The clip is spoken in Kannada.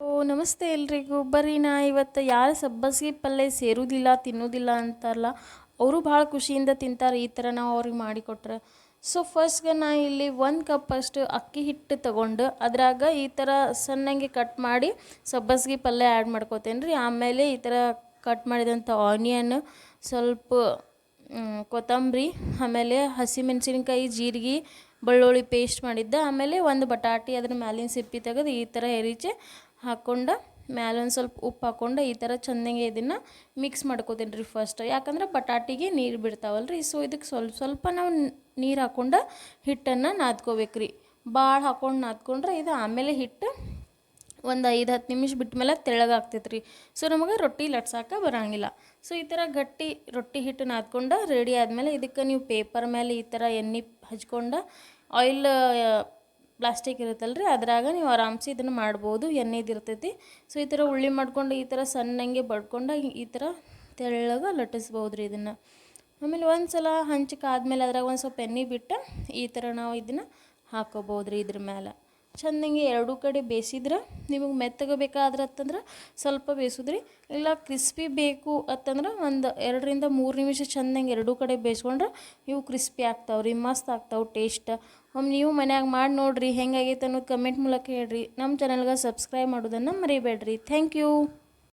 ಓ, ನಮಸ್ತೆ ಎಲ್ರಿಗೂ. ಬರ್ರಿ, ನಾ ಇವತ್ತು ಯಾರು ಸಬ್ಬಸಿಗೆ ಪಲ್ಯ ಸೇರುವುದಿಲ್ಲ ತಿನ್ನೋದಿಲ್ಲ ಅಂತಾರಲ್ಲ, ಅವರು ಭಾಳ ಖುಷಿಯಿಂದ ತಿಂತಾರೆ, ಈ ಥರ ನಾವು ಅವ್ರಿಗೆ ಮಾಡಿಕೊಟ್ರೆ. ಸೊ ಫಸ್ಟ್ಗೆ ನಾ ಇಲ್ಲಿ ಒಂದು ಕಪ್ ಅಷ್ಟು ಅಕ್ಕಿ ಹಿಟ್ಟು ತಗೊಂಡು, ಅದ್ರಾಗ ಈ ಥರ ಸಣ್ಣಂಗೆ ಕಟ್ ಮಾಡಿ ಸಬ್ಬಸಿಗೆ ಪಲ್ಯ ಆ್ಯಡ್ ಮಾಡ್ಕೋತೇನೆ ರೀ. ಆಮೇಲೆ ಈ ಥರ ಕಟ್ ಮಾಡಿದಂಥ ಆನಿಯನ್ ಸ್ವಲ್ಪ ಕೊತ್ತಂಬರಿ, ಆಮೇಲೆ ಹಸಿಮೆಣಸಿನ್ಕಾಯಿ, ಜೀರಿಗೆ, ಬೆಳ್ಳುಳ್ಳಿ ಪೇಸ್ಟ್ ಮಾಡಿದ್ದೆ, ಆಮೇಲೆ ಒಂದು ಬಟಾಟಿ ಅದ್ರ ಮ್ಯಾಲಿನ ಸಿಪ್ಪಿ ತೆಗೆದು ಈ ಥರ ಹೆರಿಚೆ ಹಾಕ್ಕೊಂಡು ಮ್ಯಾಲೆ ಒಂದು ಸ್ವಲ್ಪ ಉಪ್ಪು ಹಾಕ್ಕೊಂಡು ಈ ಥರ ಚೆಂದಂಗೆ ಇದನ್ನು ಮಿಕ್ಸ್ ಮಾಡ್ಕೋತೀನಿ ರೀ ಫಸ್ಟ್ ಯಾಕಂದ್ರೆ ಬಟಾಟಿಗೆ ನೀರು ಬಿಡ್ತಾವಲ್ಲ ರೀ ಸೊ ಇದಕ್ಕೆ ಸ್ವಲ್ಪ ಸ್ವಲ್ಪ ನಾವು ನೀರು ಹಾಕ್ಕೊಂಡು ಹಿಟ್ಟನ್ನು ನಾದ್ಕೋಬೇಕು ರೀ. ಭಾಳ ಹಾಕ್ಕೊಂಡು ನಾದ್ಕೊಂಡ್ರೆ ಇದು ಆಮೇಲೆ ಹಿಟ್ಟು ಒಂದು ಐದು ಹತ್ತು ನಿಮಿಷ ಬಿಟ್ಟ ಮೇಲೆ ತೆಳ್ಳಗಾಗ್ತೈತೆ ರೀ. ಸೊ ನಮಗೆ ರೊಟ್ಟಿ ಲಟ್ಸಾಕ ಬರೋಂಗಿಲ್ಲ. ಸೊ ಈ ಥರ ಗಟ್ಟಿ ರೊಟ್ಟಿ ಹಿಟ್ಟು ನಾದ್ಕೊಂಡು ರೆಡಿ ಆದಮೇಲೆ ಇದಕ್ಕೆ ನೀವು ಪೇಪರ್ ಮೇಲೆ ಈ ಥರ ಎಣ್ಣೆ ಹಚ್ಕೊಂಡು ಆಯಿಲ್ ಪ್ಲಾಸ್ಟಿಕ್ ಇರುತ್ತಲ್ಲ ರೀ ಅದ್ರಾಗ ನೀವು ಆರಾಮ್ಸಿ ಇದನ್ನು ಮಾಡ್ಬೋದು, ಎಣ್ಣೆದು ಇರ್ತೈತಿ. ಸೊ ಈ ಥರ ಉಳ್ಳಿ ಮಾಡ್ಕೊಂಡು ಈ ಥರ ಸಣ್ಣಂಗೆ ಬಡ್ಕೊಂಡು ಈ ಥರ ತೆಳ್ಳಗೆ ಲಟ್ಟಿಸ್ಬೋದು ರೀ ಇದನ್ನು. ಆಮೇಲೆ ಒಂದು ಸಲ ಹಂಚಕ್ಕಾದ್ಮೇಲೆ ಅದ್ರಾಗ ಒಂದು ಸ್ವಲ್ಪ ಎಣ್ಣೆ ಬಿಟ್ಟು ಈ ಥರ ನಾವು ಇದನ್ನು ಹಾಕೋಬೋದು ರೀ ಇದ್ರ ಮೇಲೆ ಚೆಂದಂಗೆ ಎರಡೂ ಕಡೆ ಬೇಯಿಸಿದ್ರೆ ನಿಮಗೆ ಮೆತ್ತಗೆ ಬೇಕಾದ್ರೆ ಅಂತಂದ್ರೆ ಸ್ವಲ್ಪ ಬೇಯಿಸಿದ್ರಿ. ಇಲ್ಲ ಕ್ರಿಸ್ಪಿ ಬೇಕು ಅಂತಂದ್ರೆ ಒಂದು ಎರಡರಿಂದ ಮೂರು ನಿಮಿಷ ಚೆಂದಂಗೆ ಎರಡೂ ಕಡೆ ಬೇಯಿಸ್ಕೊಂಡ್ರೆ ಇವು ಕ್ರಿಸ್ಪಿ ಆಗ್ತಾವೆ ರೀ, ಮಸ್ತ್ ಆಗ್ತಾವೆ ಟೇಸ್ಟ್ ಒಮ್ಮೆ ನೀವು ಮನ್ಯಾಗ ಮಾಡಿ ನೋಡಿರಿ ಹೆಂಗಾಗೈತೆ ಅನ್ನೋದು ಕಮೆಂಟ್ ಮೂಲಕ ಹೇಳ್ರಿ. ನಮ್ಮ ಚಾನಲ್ಗೆ ಸಬ್ಸ್ಕ್ರೈಬ್ ಮಾಡೋದನ್ನು ಮರಿಬೇಡ್ರಿ. Thank you